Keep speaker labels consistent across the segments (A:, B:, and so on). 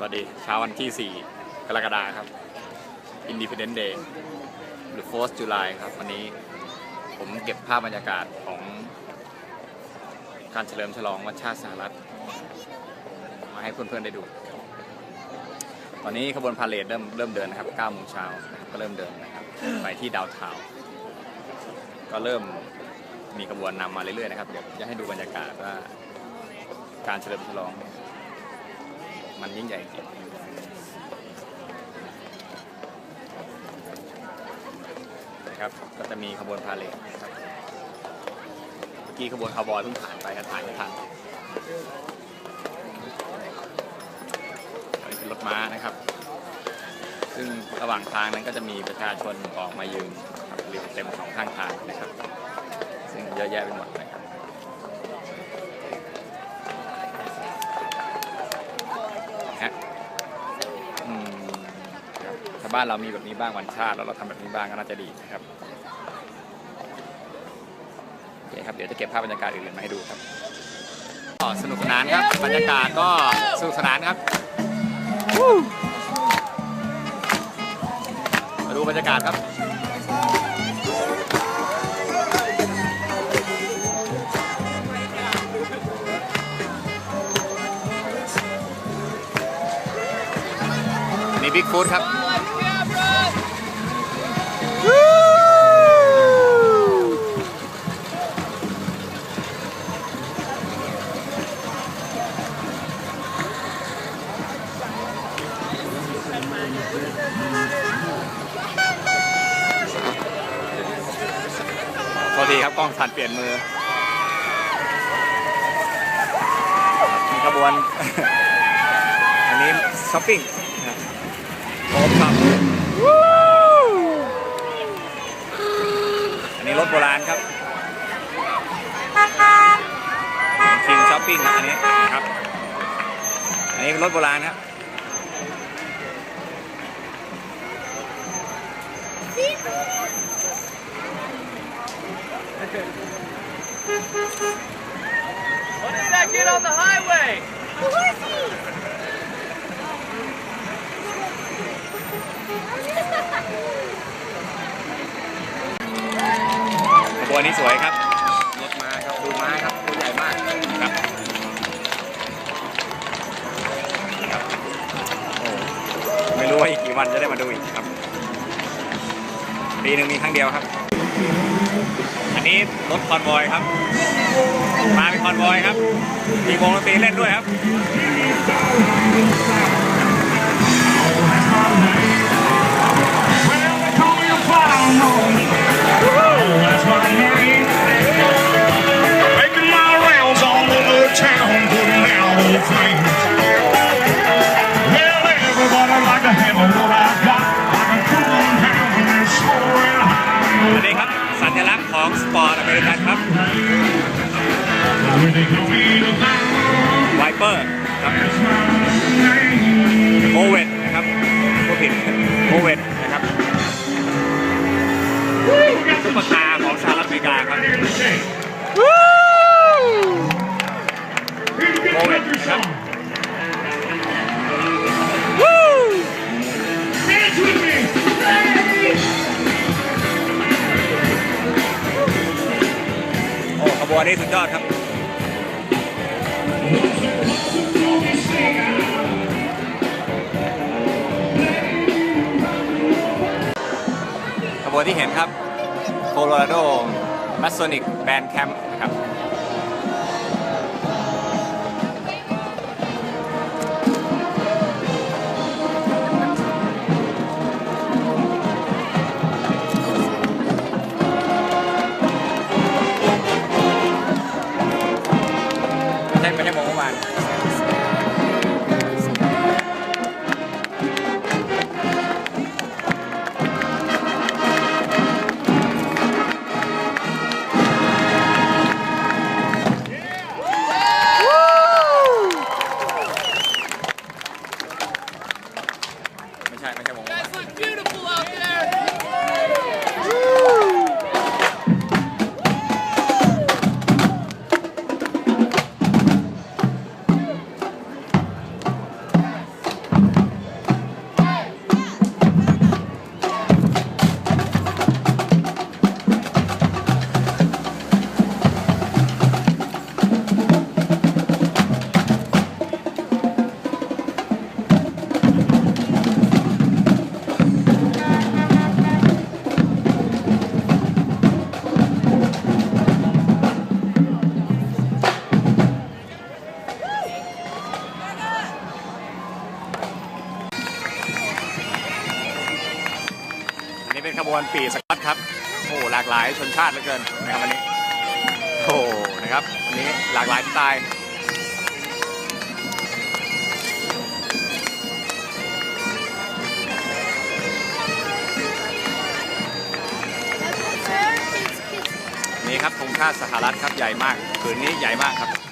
A: สวัสดีเช้าวันที่ 4 กรกฎาคมครับ Independence Day หรือ 4th July ครับ วันนี้ผมเก็บภาพบรรยากาศของการเฉลิมฉลองวันชาติสหรัฐ มาให้เพื่อนๆได้ดู ตอนนี้ขบวนพาเหรดเริ่มเริ่มเดินนะครับ9โมงเช้าก็เริ่มเดินนะครับ ไปที่ดาวน์ทาวก็เริ่มมีขบวนนำมาเรื่อยๆนะครับ เดี๋ยวจะให้ดูบรรยากาศว่าการเฉลิมฉลองเนี่ย มันยิ่งใหญ่จริงนะครับ ก็จะมีขบวนพาเหรดนะครับเมื่อกี้ขบวนคาวบอยเพิ่งผ่านไปก็ถ่ายไม่ทันอันนี้เป็นรถม้านะครับ ซึ่งระหว่างทางนั้นก็จะมีประชาชนออกมายืนครับเรียงเต็มสองข้างทางนะครับ ซึ่งเยอะแยะไปหมดนะครับ ฮะอืมครับ ถ้าบ้านเรามีแบบนี้บ้างวันชาติแล้วเราทำแบบนี้บ้างก็น่าจะดีนะครับโอเคครับเดี๋ยวจะเก็บภาพบรรยากาศอื่นๆมาให้ดูครับก็สนุกสนานครับบรรยากาศก็สนุกสนานครับมาดูบรรยากาศครับนี่บิ๊กฟูดครับ โทษทีครับกล้องสั่นเปลี่ยนมือ มีขบวน อันนี้ช้อปปิ้งนะครับโอ้ค รับอันนี้รถโบราณครับคิงช้อปปิ้งครับอันนี้ครับ อันนี้เป็นรถโบราณครับ
B: What is that kid on the highway?
A: ขบ วนนี้สวยครับ รถม้าครับ ดูม้าครับ ตัวใหญ่มาก ครับครับโอ้ไม่รู้ว่าอีกกี่วันจะได้มาดูอีกครับ ปีหนึ่งมีครั้งเดียวครับ อันนี้รถคอนวอยครับ มาเป็นคอนวอยครับ มีวงดนตรีเล่นด้วยครับ ของสปอร์ตอเมริกันครับ
C: Where they call me the bound.
A: ไวเปอร์ครับ
C: That's my name.
A: โอเวตนะครับผู้ผิดโอเวตนะครับซุปเปอร์คาร์ของสหรัฐอเมริกาครับ
C: Here's a good country song. Dance
A: อันนี้สุดยอดครับขบวนที่เห็นครับโคโลราโดมัสโซนิกแบนแคมป์นะครับ ไม่ใช่ไม่ใช่โมงเมื่อวาน เป็นขบวนปีสกอตครับโอ้หลากหลายชนชาติเหลือเกินนะครับวันนี้โอ้นะครับวันนี้หลากหลายสไตล์นี่ครับธงชาติสหรัฐครับใหญ่มากผืนนี้ใหญ่มากครับ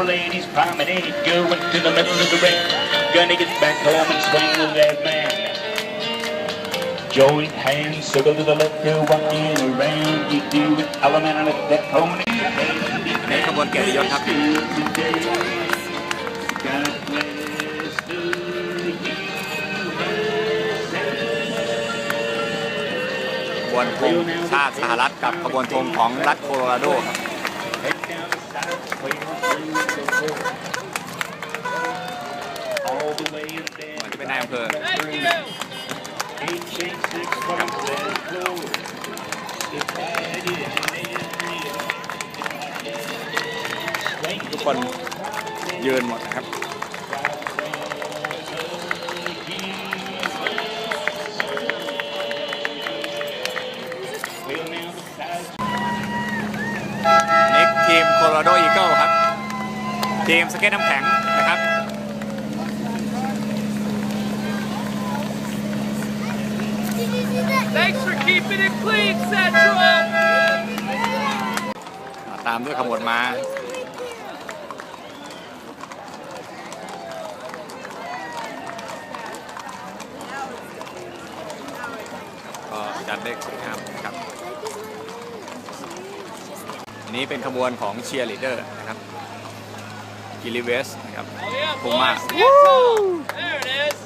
D: four ladies promenade, going to the middle of the ring. Gonna get back home and swing with that man. Joint hands, circle to the left, go walking around. You do it, element on that pony.
A: ในขบวนเกียรติยศครับ
D: God bless the USA.
A: ขบวนธงชาติสหรัฐกับขบวนธงของรัฐโคโลราโดครับ
D: Head down the south, way through the woods. All the way in
A: เหมือน
D: there.
A: จะเป็นนายอำเภอ
B: Thank you.
D: Eight, six, six, from that floor. If I did,
A: ทุกคนยืนหมดนะครับ โคโลราโดอีเกิลครับทีมสเก็ตน้ำแข็งนะครับ
B: Thanks for keeping it clean, Central.
A: ตามด้วยขบวนม้าก็จัดได้สวยงามนะครับ อันนี้เป็นขบวนของเชียร์ลีดเดอร์นะครับกิลิเวสนะครับ
B: Oh yeah,
A: Puma.
B: boys, stand tall. There it is.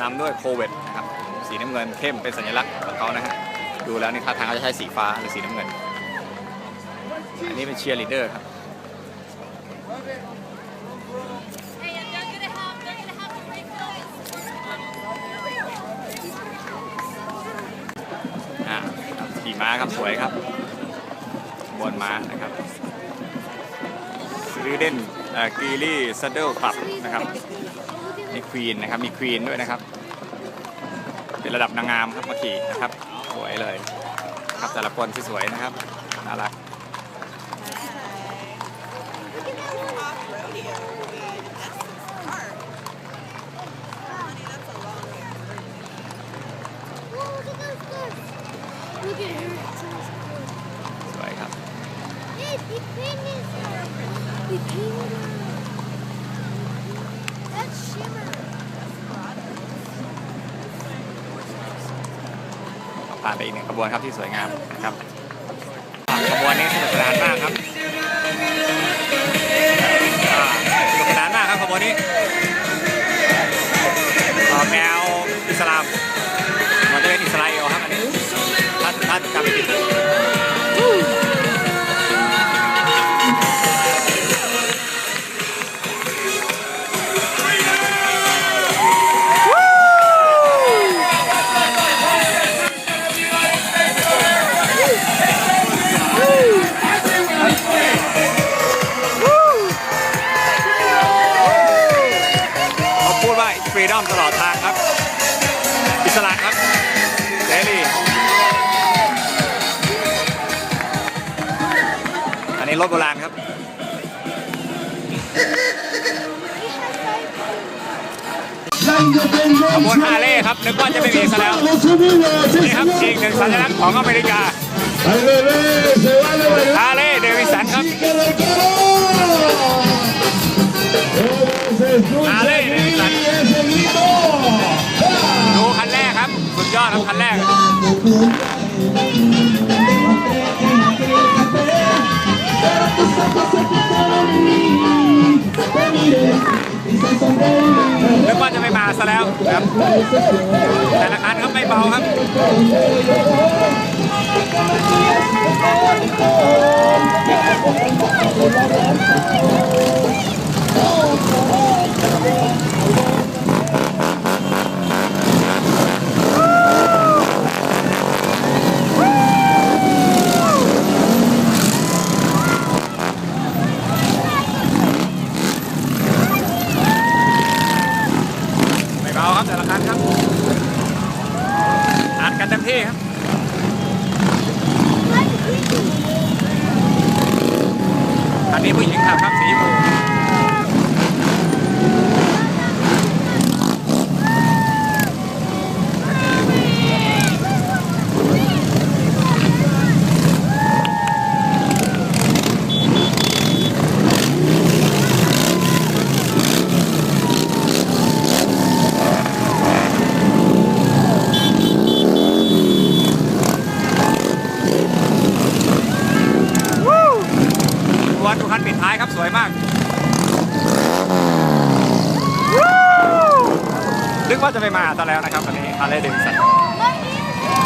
A: นำด้วยโคเวตนะครับสีน้ำเงินเข้มเป็นสัญลักษณ์ของเขานะฮะดูแล้วนี่ท่าทางเขาจะใช้สีฟ้าหรือสีน้ำเงิน อันนี้เป็นเชียร์ลีดเดอร์ครับ ขี่ม้าครับสวยครับบนม้านะครับสวีเดนกีรี่ซัดเดิลปับนะครับมีควีนนะครับมีควีนด้วยนะครับ เป็นระดับนางงามครับมาขี่นะครับ สวยเลยครับแต่ละคนสวยนะครับน่ารัก ผ่านไปอีกหนึ่งขบวนครับที่สวยงามนะครับขบวนนี้สนุกสนานมากครับอ่าสนุกสนานมากครับขบวนนี้ออกแนวอิสลาม ขบวนฮาเล่ครับนึกว่าจะไม่มีซะแล้วนี่ครับอีกหนึ่งสัญลักษณ์ของอเมริกาฮาเล่เดวิสันครับฮาเล่เดวิสันดูคันแรกครับสุดยอดครับคันแรก นึกว่าจะไม่มาซะแล้วครับแต่ละคันครับไม่เบาครับ ไม่เบาครับแต่ละคันครับอัดกันเต็มที่ครับ คั นี้ผู้หญิงขับครับสีชมพูวัดทุกคันปิดท้ายครับสวยมาก นึกว่าซะแล้วนะครับวันนี้ฮาร์เลย์เดวิสัน